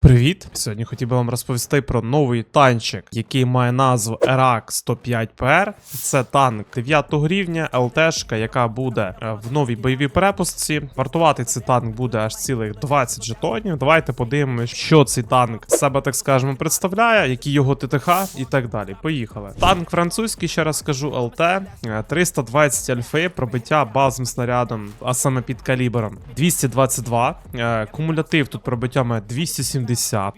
Привіт! Сьогодні хотів би вам розповісти про новий танчик, який має назву RAK 105PR. Це танк 9 рівня, ЛТшка, яка буде е, в новій бойовій перепустці. Вартувати цей танк буде аж цілих 20 жетонів. Давайте подивимося, що цей танк себе, так скажемо, представляє, які його ТТХ і так далі. Поїхали. Танк французький, ще раз скажу, ЛТ, е, 320 альфи, пробиття базовим снарядом, а саме під калібром 222. Е, Кумулятив тут пробиття має 270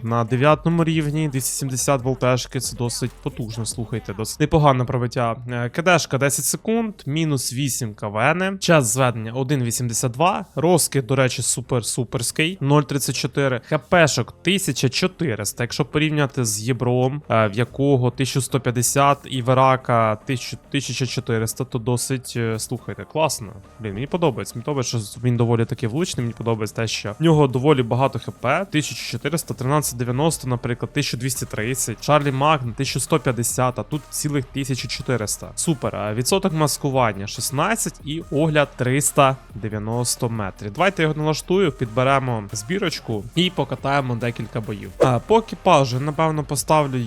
на 9 рівні, 270 волтежки. Це досить потужно. Слухайте, досить непогане пробиття. Е, КДшка 10 секунд, мінус 8 КВН. Час зведення 1.82. Розкид, до речі, супер-суперський 0.34. ХПшок 1400. Якщо порівняти з Єбром, е, в якого 1150 і Верака 1400, то досить е, слухайте, класно. Блін, мені подобається. Мені подобається, що він доволі таки влучний. Мені подобається те, що в нього доволі багато хп. 1400, 1390, наприклад, 1230, Чарлі Магн 1150, а тут цілих 1400. Супер. А Відсоток маскування 16 і огляд 390 метрів. Давайте його налаштую, підберемо збірочку і покатаємо декілька боїв. А, по екіпажу, напевно, поставлю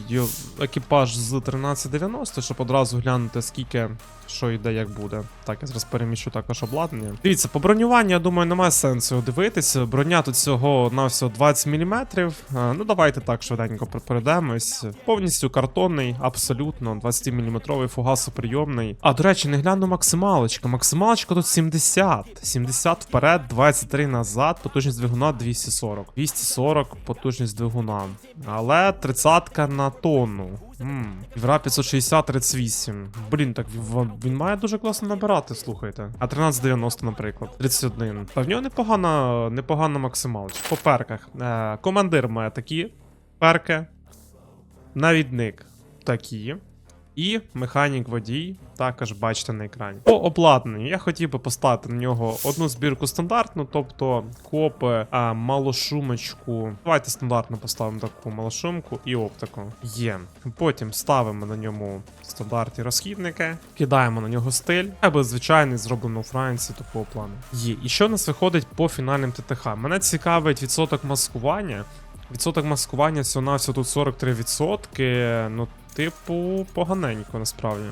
екіпаж з 1390, щоб одразу глянути, скільки що йде, як буде. Так, я зараз переміщу також обладнання. Дивіться, по бронюванню, я думаю, немає сенсу дивитися. Броня тут всього на всього 20 мм. Ну, давайте так швиденько пер- перейдемось. Повністю картонний, абсолютно 20-мм фугасоприйомний. А, до речі, не гляну максималочка. Максималочка тут 70. 70 вперед, 23 назад, потужність двигуна 240. 240 потужність двигуна. Але 30 на тонну. Євра 560 38. Блін, так він має дуже класно набирати, слухайте. А 1390, наприклад. 31. Та в нього непогана, непогана максималочка. По перках. Е, командир має такі перки. Навідник такі. І механік водій також бачите на екрані. По обладнанню я хотів би поставити на нього одну збірку стандартну, тобто копи, а, малошумочку. Давайте стандартно поставимо таку малошумку і оптику. Є. Потім ставимо на ньому стандартні розхідники, кидаємо на нього стиль, або звичайний зроблено у Франції такого плану. Є. І що нас виходить по фінальним ТТХ? Мене цікавить відсоток маскування. Відсоток маскування всього на всього тут 43%. Ну, типу, поганенько насправді.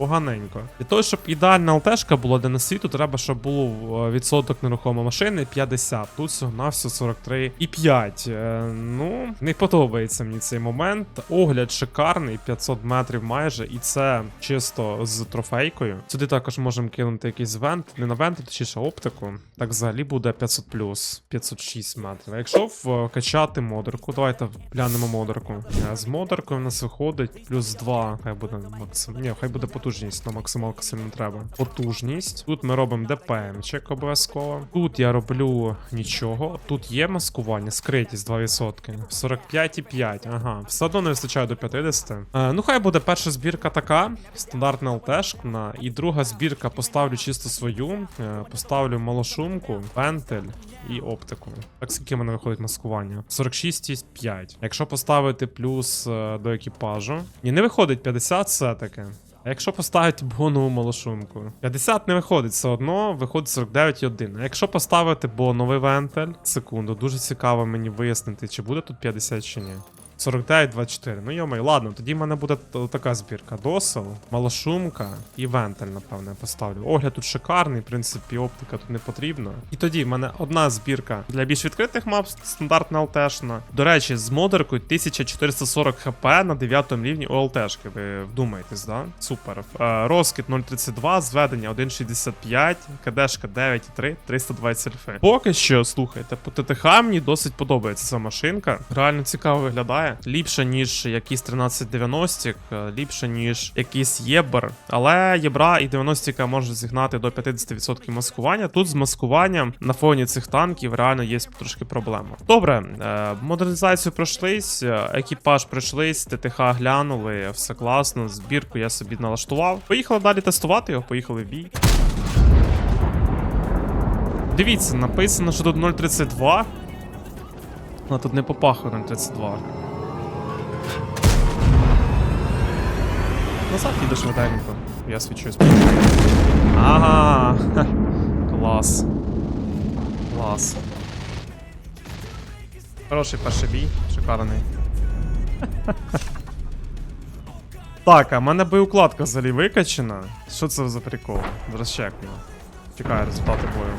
Поганенько. Для того, щоб ідеальна ЛТшка була для нас світу, треба, щоб було е, відсоток нерухомої машини 50. Тут всього на все 43,5. Е, ну, не подобається мені цей момент. Огляд шикарний, 500 метрів майже, і це чисто з трофейкою. Сюди також можемо кинути якийсь вент, не на вент, точніше оптику. Так взагалі буде 500 плюс, 506 метрів. А якщо вкачати модерку, давайте глянемо модерку. Е, З модеркою в нас виходить плюс 2. Хай буде максим. Ні, хай буде потужність, на максималку сильно треба. Потужність. Тут ми робимо ДПМчик обов'язково. Тут я роблю нічого. Тут є маскування, скритість 2%. 45,5. Ага. Все одно не вистачає до 50. Е, ну, хай буде перша збірка така. Стандартна ЛТшна. І друга збірка поставлю чисто свою. Е, поставлю малошумку, вентиль і оптику. Так скільки в мене виходить маскування? 46,5. Якщо поставити плюс е, до екіпажу. Ні, не виходить 50 все-таки. А якщо поставити бонову малошунку? 50 не виходить все одно, виходить 49,1. А якщо поставити боновий вентиль, секунду, дуже цікаво мені вияснити, чи буде тут 50 чи ні. 49-24. Ну йомай, ладно, тоді в мене буде така збірка. Досел, малошумка і вентиль, напевне, поставлю. Огляд тут шикарний, в принципі, оптика тут не потрібна. І тоді в мене одна збірка для більш відкритих мап, стандартна ЛТшна. До речі, з модеркою 1440 хп на 9 рівні у ЛТшки. Ви вдумаєтесь, да? Супер. Е, розкид 0.32, зведення 1.65, КДшка 9.3, 320 альфи. Поки що, слухайте, по ТТХ мені досить подобається ця машинка. Реально цікаво виглядає. Ліпше, ніж якийсь 1390, е, ліпше, ніж якийсь Єбер. Але Єбра і 90 може зігнати до 50% маскування. Тут з маскуванням на фоні цих танків реально є трошки проблема. Добре, е, модернізацію пройшлись, е, екіпаж пройшлись, ТТХ глянули, все класно, збірку я собі налаштував. Поїхали далі тестувати його, поїхали в бій. Дивіться, написано, що тут 0.32. А тут не попахує 0.32. Назад їде швиденько. Я свічусь. Ага. ха. Клас. Клас. Хороший перший бій, шикарний. Так, а в мене боєукладка взагалі викачена. Що це за прикол? Зараз чекну. Чекаю результати бою.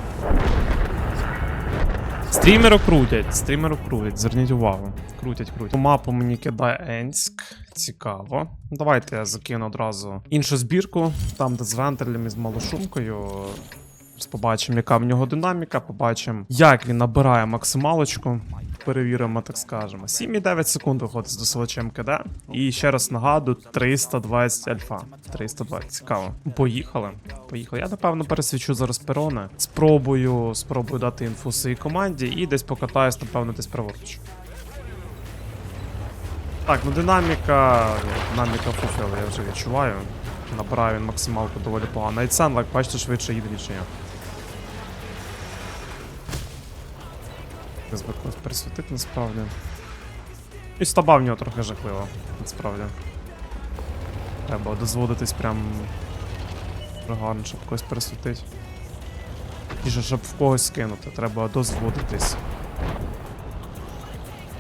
Стрімеру крутять, стрімеру крутять, зверніть увагу. Крутять, крутять. Мапу мені кидає Енськ. Цікаво. Давайте я закину одразу іншу збірку, там, де з вентилем і з малошумкою. Побачимо, яка в нього динаміка, побачимо, як він набирає максималочку. Перевіримо, так скажемо. 7,9 секунд виходить з досилачем КД. І ще раз нагадую, 320 альфа. 320, цікаво. Поїхали. Поїхали. Я напевно пересвічу зараз перони. Спробую, спробую дати інфу своїй команді і десь покатаюсь, напевно, десь праворуч. Так, ну динаміка. Динаміка фуфела, я вже відчуваю. Набираю він максималку доволі погано. Навіть Сенлак, бачите, швидше їде, ніж я. Без би когось присвятити насправді. І стаба в нього трохи жахливо, насправді. Треба дозводитись прям гарно, щоб когось присвятити. І же, щоб в когось скинути, треба дозводитись.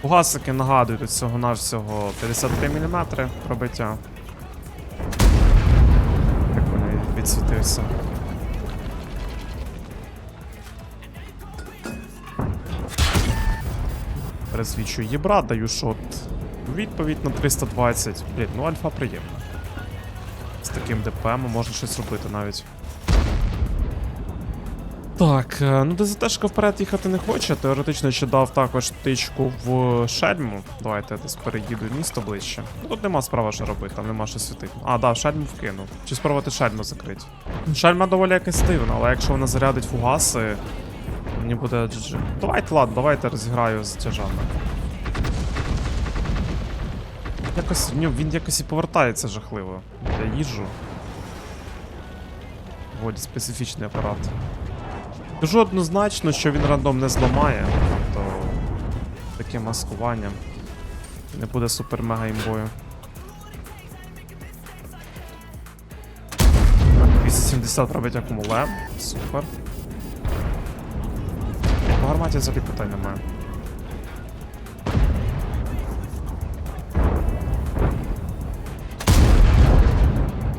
Угасики нагадують всього навсього 53 мм пробиття. Як вони відсвітився. Пересвічую єбра, даю шот. Відповідь на 320. Блін, ну альфа приємна. З таким ДПМ можна щось робити навіть. Так, е, ну ДЗТшка вперед їхати не хоче. Теоретично ще дав також тичку в шельму. Давайте я десь переїду місто ближче. Ну тут нема справи що робити, там нема що світити. А, да, шельму вкинув. Чи спробувати шельму закрити. Шельма доволі якась дивна, але якщо вона зарядить фугаси, мені буде GG. Давайте, ладно, давайте розіграю з тяжами. Якось нього- він якось і повертається жахливо. Я їжджу. Воді специфічний апарат. Кажу однозначно, що він рандом не зламає, то таке маскування не буде супер-мега імбою. 270 робить акумуле. Супер. Гарматі взагалі питань немає.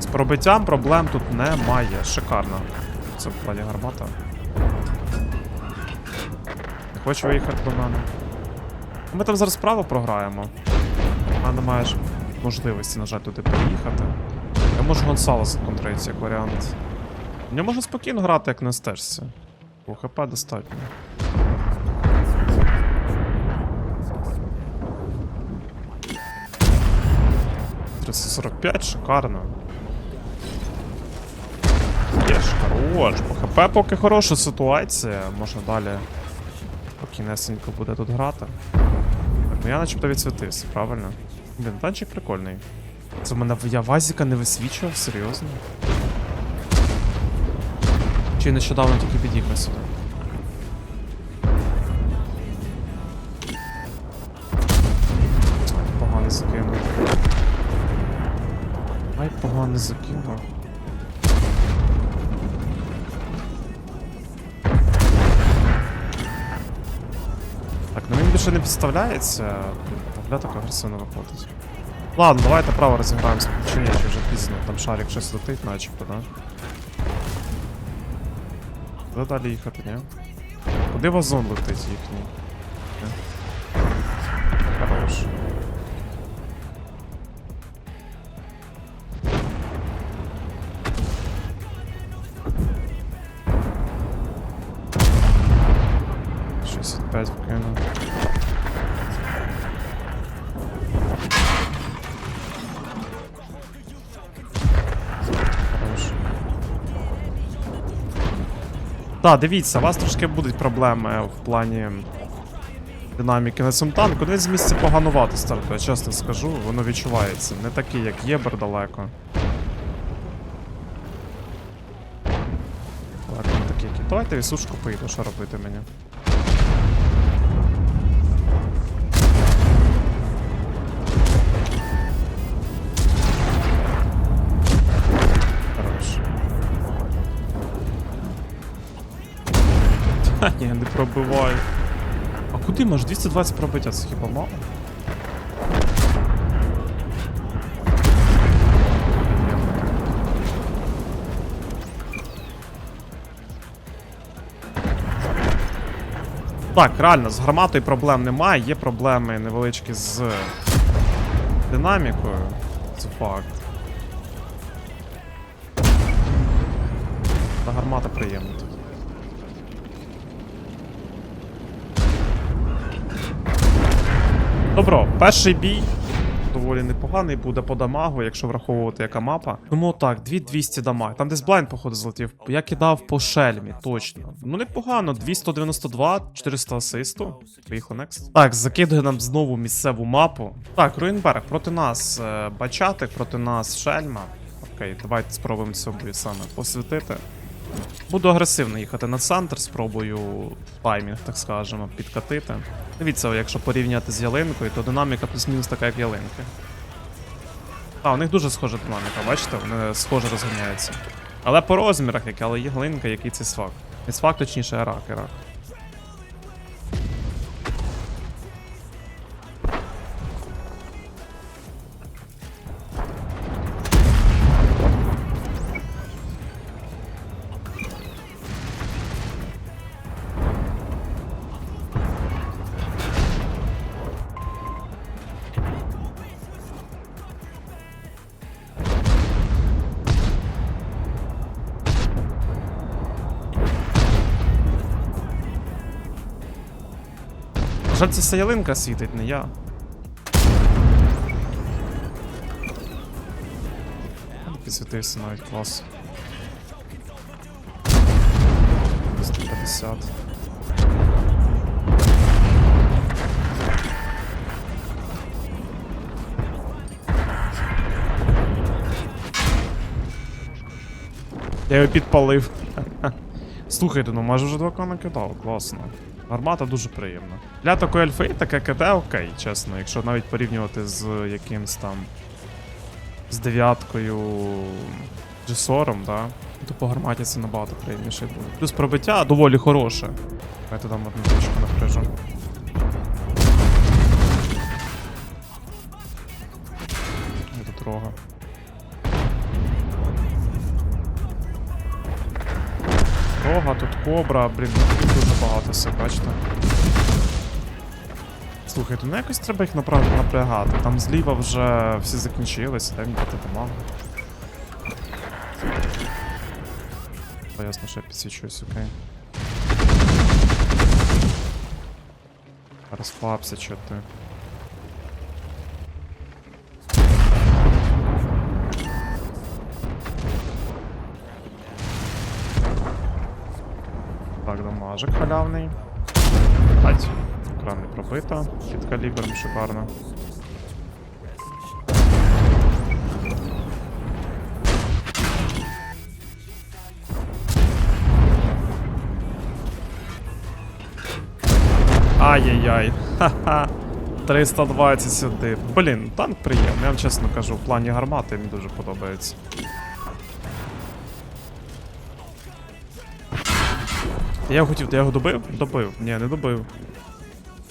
З пробиттям проблем тут немає. Шикарно. Це в плані гармата. Не хоче виїхати до мене. Ми там зараз справа програємо. Мене немає ж можливості, на жаль, туди переїхати. Я можу Гонсало законтрити як варіант. Я можу спокійно грати, як на стежці. У ХП достатньо. «345, шикарно. Є ж хорош. По ХП поки хороша ситуація. Можна далі спокійнесенько буде тут грати. Ну я начебто відсвітився, правильно? Блін, танчик прикольний. Це в мене я Вазіка не висвічував, серйозно? Чи нещодавно тільки під'їхав сюди? Погано закинув. Так, ну він більше не підставляється. Бля так агресивно виходить. Ладно, давайте право розіграємося. Чи ні, чи вже пізно. Там шарик щось летить, начебто, да? Куди далі їхати, ні? Куди вазон летить їхній? Ні? Хорош. Так, дивіться, у вас трошки будуть проблеми в плані динаміки на цьому танку. Він з місця поганувати стартує, чесно скажу, воно відчувається. Не такий, як Єбер далеко. Так, не такий, як... Давайте вісушку поїду, що робити мені. Та ні, не пробивай. А куди може 220 пробиття? Це хіба мало? Так, реально, з гарматою проблем немає, є проблеми невеличкі з динамікою. Це факт. Та гармата приємна Добро, перший бій доволі непоганий буде по дамагу, якщо враховувати яка мапа. Тому так, 2200 дамаг. Там десь блайн, походу, злетів. Я кидав по шельмі, точно. Ну непогано, 292, 400 асисту. Поїхав next. Так, закидує нам знову місцеву мапу. Так, Руїнберг проти нас е, Бачатик, проти нас Шельма. Окей, давайте спробуємо цьому саме посвятити. Буду агресивно їхати на центр, спробую таймінг, так скажемо, підкатити. Дивіться, якщо порівняти з ялинкою, то динаміка плюс-мінус така, як ялинки. А, у них дуже схожа динаміка, бачите, вони схоже розганяються. Але по розмірах, як але ялинка, який це свак. Не свак, точніше, ерак, ерак. Жаль, це вся ялинка світить, не я. Підсвітився навіть клас. 250. Я його підпалив. Слухайте, ну майже вже два кана кидав, класно. Гармата дуже приємна. Для такої альфи таке КД окей, чесно, якщо навіть порівнювати з якимсь там. з дев'яткою Джесором, да, то по гарматі це набагато приємніше буде. Плюс пробиття доволі хороше. Давайте там одну точку напряжу. Ой, Тут рога. Тут кобра, блін, ну дуже багато все, бачите. Слухайте, ну якось треба їх направ... напрягати. Там зліва вже всі закінчилися, дай мені дати дамагу. Ясно, що я підсвічуюсь, окей. Розслабся, чо ти. Так, дамажик халявний. Ать. Кран не пробито. Під калібром шикарно. Ай-яй-яй. Ха-ха. 320 сюди. Блін, танк приємний, я вам чесно кажу, в плані гармати мені дуже подобається. Я хотів, я його добив? Добив. Ні, не добив.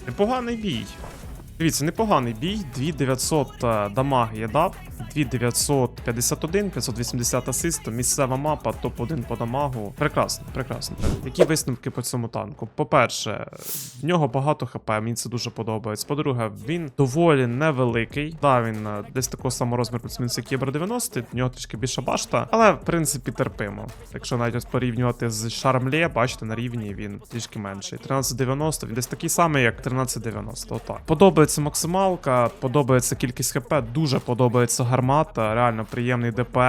Непоганий бій. Дивіться, непоганий бій. 2900 е, дамаг я дав. 2951, 580 асисту, місцева мапа, топ-1 по дамагу. Прекрасно, прекрасно. Які висновки по цьому танку? По-перше, в нього багато хп, мені це дуже подобається. По-друге, він доволі невеликий. Да, він е, десь такого самого розміру плюс-мінус, як Єбр 90, в нього трішки більша башта, але в принципі терпимо. Якщо навіть ось порівнювати з Шармлє, бачите, на рівні він трішки менший. 1390, він десь такий самий, як 1390. Отак. Подобається максималка, подобається кількість хп, дуже подобається гармата, реально приємний ДПМ,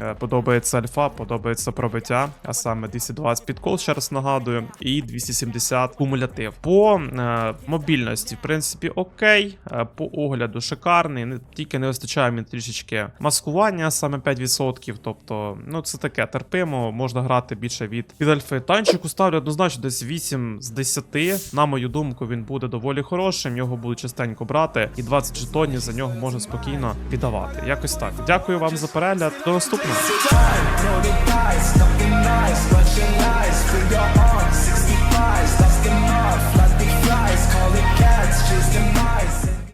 е, подобається альфа, подобається пробиття, а саме 220 підкол, ще раз нагадую, і 270 кумулятив. По е, мобільності, в принципі, окей. Е, по огляду шикарний. Не тільки не вистачає мені трішечки маскування, саме 5%. Тобто, ну це таке терпимо, можна грати більше від, від альфи. Танчику ставлю однозначно десь 8 з 10. На мою думку, він буде доволі хорошим. Його будуть частенько брати, і 20 жетонів за нього можна спокійно віддавати. Якось так. Дякую вам за перегляд. До наступного.